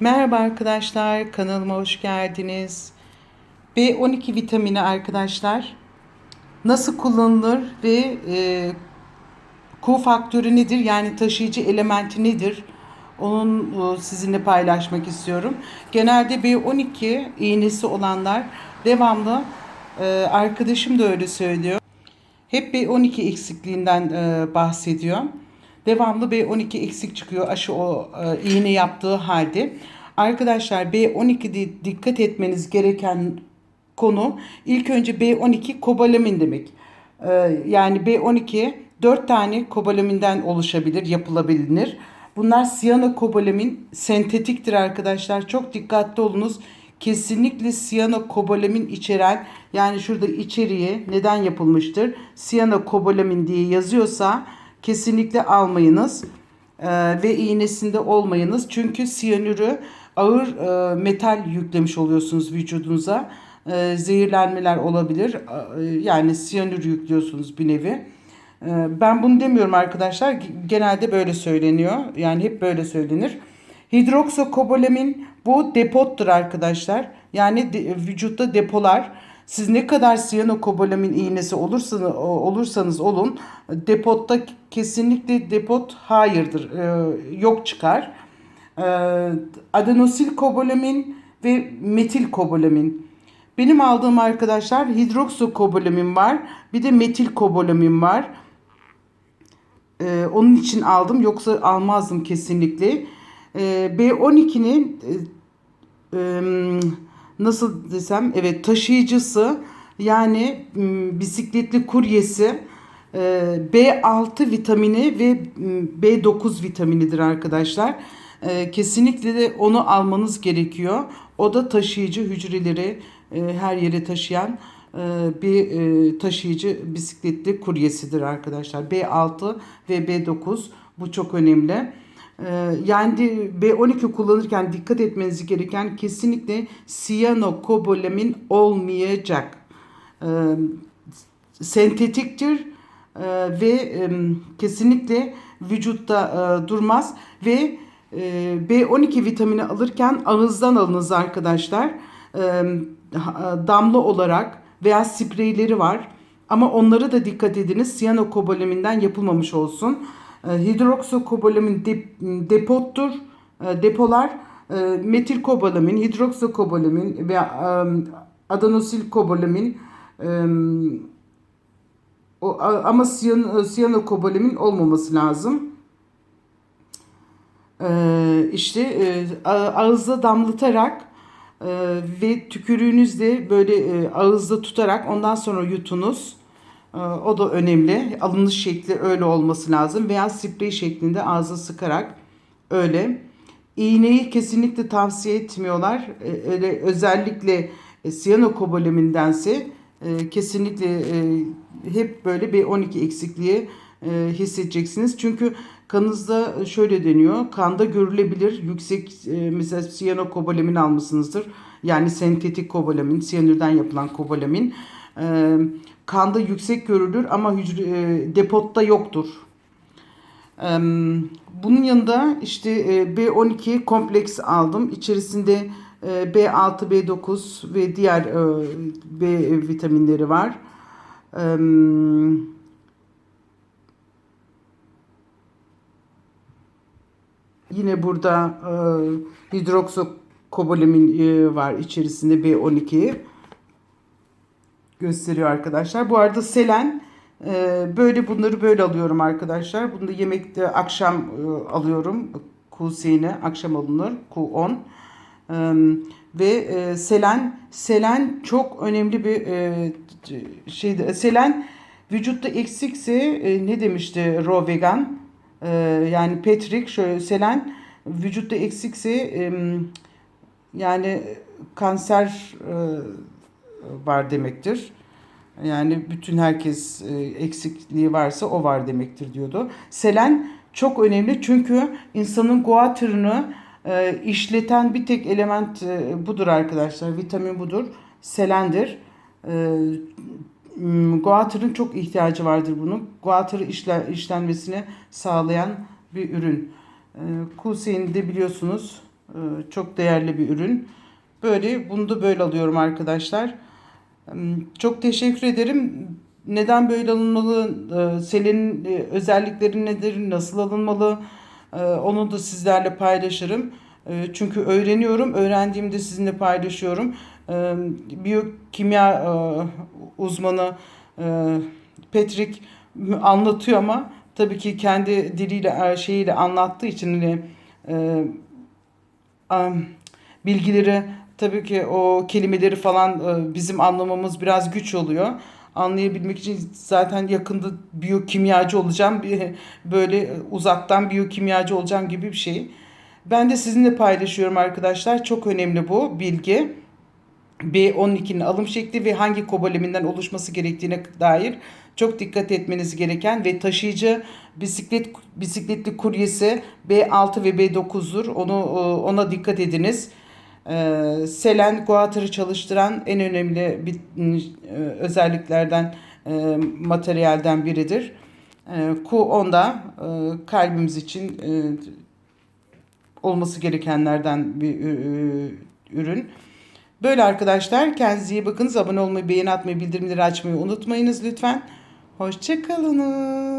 Merhaba arkadaşlar, kanalıma hoş geldiniz. B12 vitamini arkadaşlar nasıl kullanılır ve e, Q faktörü nedir? Yani taşıyıcı elementi nedir? Onun e, sizinle paylaşmak istiyorum. Genelde B12 iğnesi olanlar devamlı e, arkadaşım da öyle söylüyor. Hep B12 eksikliğinden e, bahsediyor. Devamlı B12 eksik çıkıyor aşı o e, iğne yaptığı halde. Arkadaşlar B12'de dikkat etmeniz gereken konu ilk önce B12 kobalamin demek. E, yani B12 4 tane kobalaminden oluşabilir, yapılabilir. Bunlar siyanokobalamin sentetiktir arkadaşlar. Çok dikkatli olunuz. Kesinlikle siyanokobalamin içeren yani şurada içeriği neden yapılmıştır? Siyanokobalamin diye yazıyorsa kesinlikle almayınız. Ee, ve iğnesinde olmayınız. Çünkü siyanürü ağır e, metal yüklemiş oluyorsunuz vücudunuza. E, zehirlenmeler olabilir. E, yani siyanür yüklüyorsunuz bir nevi. E, ben bunu demiyorum arkadaşlar. Genelde böyle söyleniyor. Yani hep böyle söylenir. Hidroksokobalamin bu depottur arkadaşlar. Yani de, vücutta depolar. Siz ne kadar siyanokobalamin iğnesi olursanız, olursanız olun depotta kesinlikle depot hayırdır. E, yok çıkar. E, adenosil kobalamin ve metil kobalamin. Benim aldığım arkadaşlar hidroksokobalamin var. Bir de metil kobalamin var. Ee, onun için aldım. Yoksa almazdım kesinlikle. Ee, B12'nin e, e, nasıl desem evet taşıyıcısı yani bisikletli kuryesi e, B6 vitamini ve m, B9 vitaminidir arkadaşlar. Kesinlikle de onu almanız gerekiyor. O da taşıyıcı hücreleri her yere taşıyan bir taşıyıcı bisikletli kuryesidir arkadaşlar. B6 ve B9 bu çok önemli. E, yani B12 kullanırken dikkat etmeniz gereken kesinlikle siyanokobalamin olmayacak. E, sentetiktir e, ve kesinlikle vücutta e, durmaz ve e, B12 vitamini alırken ağızdan alınız arkadaşlar. E, damla olarak veya spreyleri var. Ama onları da dikkat ediniz siyanokobalamin'den yapılmamış olsun. E, hidroksokobalamin de, depottur. E, depolar e, metilkobalamin, hidroksokobalamin veya e, adenosilkobalamin ama siyan, siyanokobalamin olmaması lazım. İşte ağızda damlatarak ve tükürüğünüzle böyle ağızda tutarak ondan sonra yutunuz. Ee, o da önemli. Alınış şekli öyle olması lazım veya sprey şeklinde ağza sıkarak öyle. İğneyi kesinlikle tavsiye etmiyorlar. Ee, öyle özellikle e, siyanokobalamindense e, kesinlikle e, hep böyle B12 eksikliği e, hissedeceksiniz. Çünkü kanınızda şöyle deniyor. Kanda görülebilir yüksek mesela siyanokobalamin almışsınızdır. Yani sentetik kobalamin, siyanürden yapılan kobalamin. E, kanda yüksek görülür ama hücre, e, depotta yoktur. E, bunun yanında işte e, B12 kompleks aldım. İçerisinde e, B6, B9 ve diğer e, B vitaminleri var. Eee Yine burada e, hidroksokobalamin e, var içerisinde B12 gösteriyor arkadaşlar. Bu arada selen e, böyle bunları böyle alıyorum arkadaşlar. Bunu da yemekte akşam e, alıyorum. Q8'e akşam alınır. Q10. E, ve selen selen çok önemli bir e, şeydi. Selen vücutta eksikse ne demişti Raw Vegan? Yani Patrick şöyle Selen vücutta eksikse yani kanser var demektir. Yani bütün herkes e, eksikliği varsa o var demektir diyordu. Selen çok önemli çünkü insanın guatırını e, işleten bir tek element e, budur arkadaşlar. Vitamin budur. Selendir. Guatter'ın çok ihtiyacı vardır bunun. Guatter'ı işle, işlenmesini sağlayan bir ürün. E, de biliyorsunuz Çok değerli bir ürün. Böyle bunu da böyle alıyorum arkadaşlar. Çok teşekkür ederim. Neden böyle alınmalı? Selin özellikleri nedir? Nasıl alınmalı? Onu da sizlerle paylaşırım. Çünkü öğreniyorum. Öğrendiğimde sizinle paylaşıyorum. Biyokimya uzmanı Patrick anlatıyor ama tabii ki kendi diliyle şeyiyle anlattığı için hani, bilgileri tabii ki o kelimeleri falan e, bizim anlamamız biraz güç oluyor. Anlayabilmek için zaten yakında biyokimyacı olacağım. Böyle uzaktan biyokimyacı olacağım gibi bir şey. Ben de sizinle paylaşıyorum arkadaşlar. Çok önemli bu bilgi. B12'nin alım şekli ve hangi kobaleminden oluşması gerektiğine dair çok dikkat etmeniz gereken ve taşıyıcı bisiklet bisikletli kuryesi B6 ve B9'dur. Onu e, ona dikkat ediniz. Ee, Selen Guatter'ı çalıştıran en önemli bir e, özelliklerden e, materyalden biridir. E, Q10 da kalbimiz için e, olması gerekenlerden bir ürün. Böyle arkadaşlar kendinize iyi bakınız. Abone olmayı, beğeni atmayı, bildirimleri açmayı unutmayınız lütfen. Hoşçakalın.